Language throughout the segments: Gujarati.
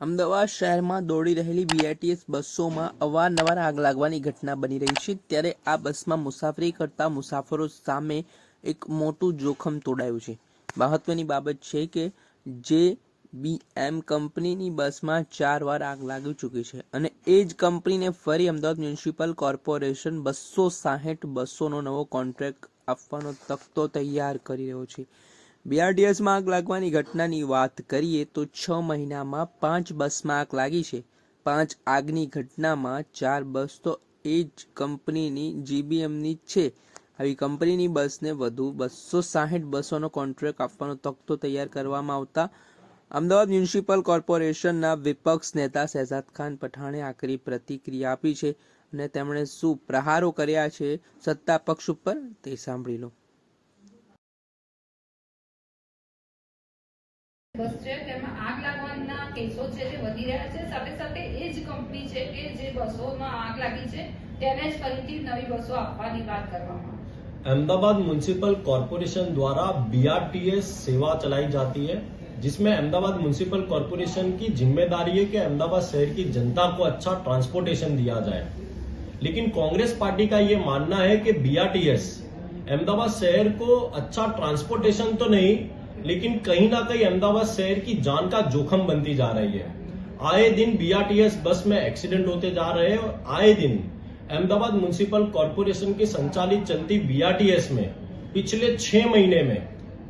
અમદાવાદ શહેરમાં દોડી રહેલી બીઆરટીએસ બસોમાં અવારનવાર આગ લાગવાની ઘટના બની રહી છે. ત્યારે આ બસમાં મુસાફરી કરતા મુસાફરો સામે એક મોટું જોખમ તોડાયું છે. મહત્વની બાબત છે કે જે બીએમ કંપનીની બસમાં ચાર વાર આગ લાગી ચૂકી છે અને એ જ કંપનીને ફરી અમદાવાદ મ્યુનિસિપલ કોર્પોરેશન બસો સાહીઠ બસોનો નવો કોન્ટ્રાક્ટ આપવાનો તખતો તૈયાર કરી રહ્યો છે. બીઆરટીએસમાં આગ લાગવાની ઘટનાની વાત કરીએ તો છ મહિનામાં પાંચ બસમાં આગ લાગી છે. પાંચ આગની ઘટનામાં ચાર બસ તો એ જ કંપનીની જીબીએમની છે. આવી કંપનીની બસને વધુ બસો સાહીઠ બસોનો કોન્ટ્રાક્ટ આપવાનો તખતો તૈયાર કરવામાં આવતા અમદાવાદ મ્યુનિસિપલ કોર્પોરેશનના વિપક્ષ નેતા શહેજાદ ખાન પઠાણે આકરી પ્રતિક્રિયા આપી છે અને તેમણે શું પ્રહારો કર્યા છે સત્તા પક્ષ ઉપર તે સાંભળી લો. બસ છે તેમાં આગ લાગવાના કેસો છે જે વધી રહ્યા છે સાથે સાથે એ જ કંપની છે કે જે બસોમાં આગ લાગી છે તેને જ ફરીથી નવી બસો આપવાની વાત કરવામાં આવે છે अहमदाबाद म्यूनिसिपल कॉरपोरेशन द्वारा बीआरटीएस सेवा चलाई जाती है जिसमें अहमदाबाद म्यूनिसिपल कॉरपोरेशन की जिम्मेदारी है कि अहमदाबाद शहर की जनता को अच्छा ट्रांसपोर्टेशन दिया जाए लेकिन कांग्रेस पार्टी का ये मानना है कि बीआरटीएस अहमदाबाद शहर को अच्छा ट्रांसपोर्टेशन तो नहीं लेकिन कहीं ना कहीं अहमदाबाद शहर की जान का जोखम बनती जा रही है। आए दिन बीआरटीएस बस में एक्सीडेंट होते जा रहे हैं और आए दिन अहमदाबाद म्यूनिसिपल कॉरपोरेशन की संचालित चलती बीआरटीएस में पिछले छह महीने में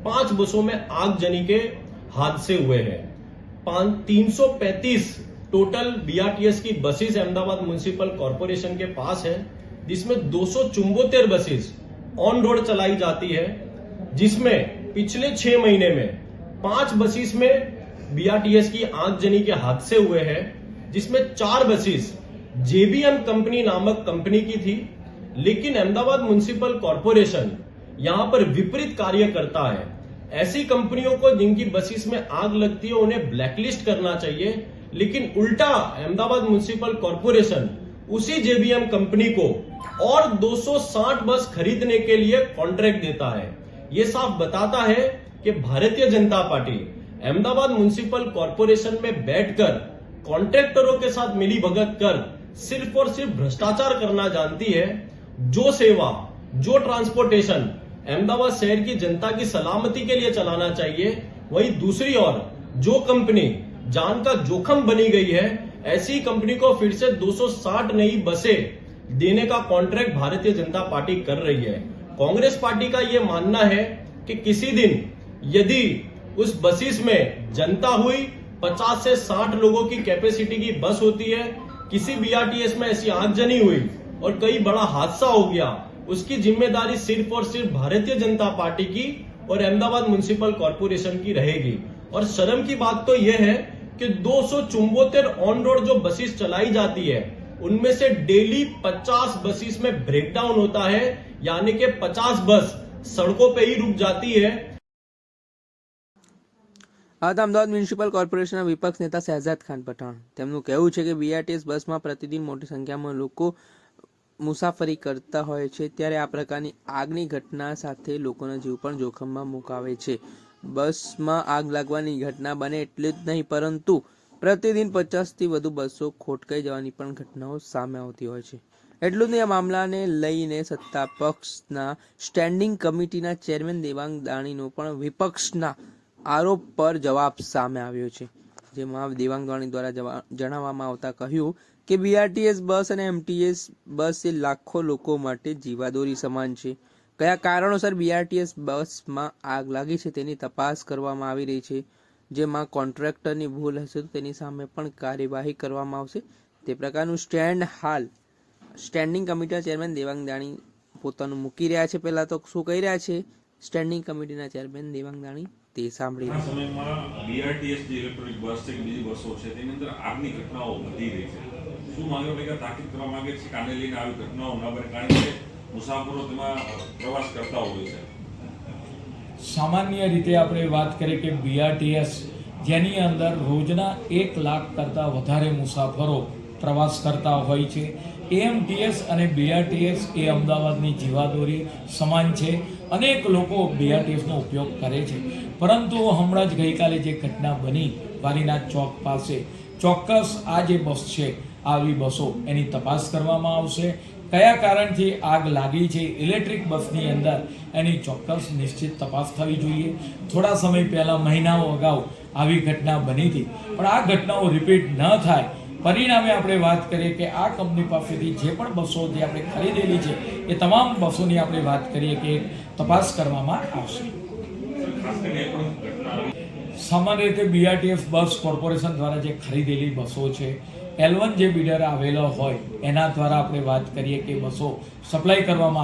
पाँच बसों में आगजनी के हादसे हुए हैं। तीन सौ पैंतीस टोटल बीआरटीएस की बसेस अहमदाबाद म्यूनिसिपल कॉरपोरेशन के पास है, जिसमें दो सौ बसेस ऑन रोड चलाई जाती है, जिसमें पिछले छह महीने में पाँच बसेस में बीआरटीएस की आगजनी के हादसे हुए हैं, जिसमें चार बसेस जेबीएम कंपनी नामक कंपनी की थी, लेकिन अहमदाबाद म्यूनिसिपल कॉरपोरेशन यहाँ पर विपरीत कार्य करता है। ऐसी कंपनियों को जिनकी बसेस में आग लगती है, उन्हें ब्लैकलिस्ट करना चाहिए, लेकिन उल्टा अहमदाबाद म्यूनिसिपल कॉरपोरेशन उसी जेबीएम कंपनी को और 260 बस खरीदने के लिए कॉन्ट्रैक्ट देता है। ये साफ़ बताता है कि Bharatiya Janata party Ahmedabad municipal corporation में बैठकर कॉन्ट्रैक्टरों के साथ मिली भगत कर सिर्फ़ और सिर्फ़ भ्रष्टाचार करना जानती है। जो सेवा, जो ट्रांसपोर्टेशन अहमदाबाद शहर की जनता की सलामती के लिए चलाना चाहिए, वहीं दूसरी ओर जो कंपनी जान का जोखम बनी गई है, ऐसी कंपनी को फिर से 260 नई बसें देने का कॉन्ट्रैक्ट भारतीय जनता पार्टी कर रही है। कांग्रेस पार्टी का यह मानना है कि किसी दिन यदि उस बसेस में जनता हुई 50 से 60 लोगों की कैपेसिटी की बस होती है, किसी बीआरटीएस में ऐसी आगजनी हुई और कई बड़ा हादसा हो गया, उसकी ज़िम्मेदारी सिर्फ़ और सिर्फ़ भारतीय जनता पार्टी की और अहमदाबाद म्यूनिसिपल कॉरपोरेशन की रहेगी। और शर्म की बात तो यह है कि दो ऑन रोड जो बसेस चलाई जाती है उनमें से डेली 50 बसेस में ब्रेकडाउन होता है यानी कि 50 बस सड़कों पे ही रुक जाती है આ હતા અમદાવાદ મ્યુનિસિપલ કોર્પોરેશનના વિપક્ષ નેતા શહેજાદ ખાન પઠાણ તેમનું કહેવું છે કે બીઆરટીએસ બસમાં પ્રતિદિન મોટી સંખ્યામાં લોકો મુસાફરી કરતા હોય છે ત્યારે આ પ્રકારની આગની ઘટના સાથે લોકોના જીવ પણ જોખમમાં મુકાવે છે બસમાં આગ લાગવાની ઘટના બને એટલે જ નહીં પરંતુ પ્રતિદિન પચાસથી વધુ બસો ખોટકાઈ જવાની પણ ઘટનાઓ સામે આવતી હોય છે. એટલું જ આ મામલાને લઈને સત્તા પક્ષના સ્ટેન્ડિંગ કમિટીના ચેરમેન દેવાંગ દાણીનો પણ વિપક્ષના આરોપ પર જવાબ સામે આવ્યો છે. જેમાં દેવાંગ દાણી દ્વારા જણાવવામાં આવતા કહ્યું કે બીઆરટીએસ બસ અને એમટીએસ બસ એ લાખો લોકો માટે જીવાદોરી સમાન છે. કયા કારણોસર બીઆરટીએસ બસમાં આગ લાગી છે તેની તપાસ કરવામાં આવી રહી છે. જેમાં કોન્ટ્રાક્ટરની ભૂલ હશે તો તેની સામે પણ કાર્યવાહી કરવામાં આવશે. તે પ્રકારનું સ્ટેન્ડ હાલ સ્ટેન્ડિંગ કમિટીના ચેરમેન દેવાંગ દાણી પોતાનું મૂકી રહ્યા છે. પહેલાં તો શું કહી રહ્યા છે? સ્ટેન્ડિંગ કમિટીના ચેરમેન દેવાંગ દાણી તે સાંભળી સમયમાં બીઆરટીએસ જે ઇલેક્ટ્રોનિક બસ છે બીજી બસો છે, તેની અંદર આગની ઘટનાઓ વધી રહી છે. શું મહાનગરપાલિકા તાકીદ કરવા માંગે છે? કાને લઈને આવી ઘટનાઓ ના બને, કારણ કે મુસાફરો તેમાં પ્રવાસ કરતા હોય છે. સામાન્ય રીતે આપણે વાત કરીએ કે બીઆરટીએસ જેની અંદર રોજના એક લાખ કરતાં વધારે મુસાફરો પ્રવાસ કરતા હોય છે. એએમટીએસ અને બીઆરટીએસ એ અમદાવાદની જીવાદોરી સમાન છે. અનેક લોકો બીઆરટીએસનો ઉપયોગ કરે છે. પરંતુ હમણાં જ ગઈકાલે જે ઘટના બની વારીનાથ ચોક પાસે, ચોક્કસ આ જે બસ છે, આવી બસો એની તપાસ કરવામાં આવશે. કયા કારણથી આગ લાગી છે ઇલેક્ટ્રિક બસની અંદર એની ચોક્કસ નિશ્ચિત તપાસ થવી જોઈએ. થોડા સમય પહેલાં મહિનાઓ અગાઉ આવી ઘટના બની હતી. પણ આ ઘટનાઓ રિપીટ ન થાય. પરિણામે આપણે વાત કરીએ કે આ કંપની પાસેથી જે પણ બસો જે આપણે ખરીદેલી છે, એ તમામ બસોની આપણે વાત કરીએ કે તપાસ કરવામાં આવશે. સામાન્ય રીતે બીઆરટીએફ બસ કોર્પોરેશન દ્વારા જે ખરીદેલી બસો છે એલ જે બિડર આવેલો હોય એના દ્વારા આપણે વાત કરીએ કે બસો સપ્લાય કરવામાં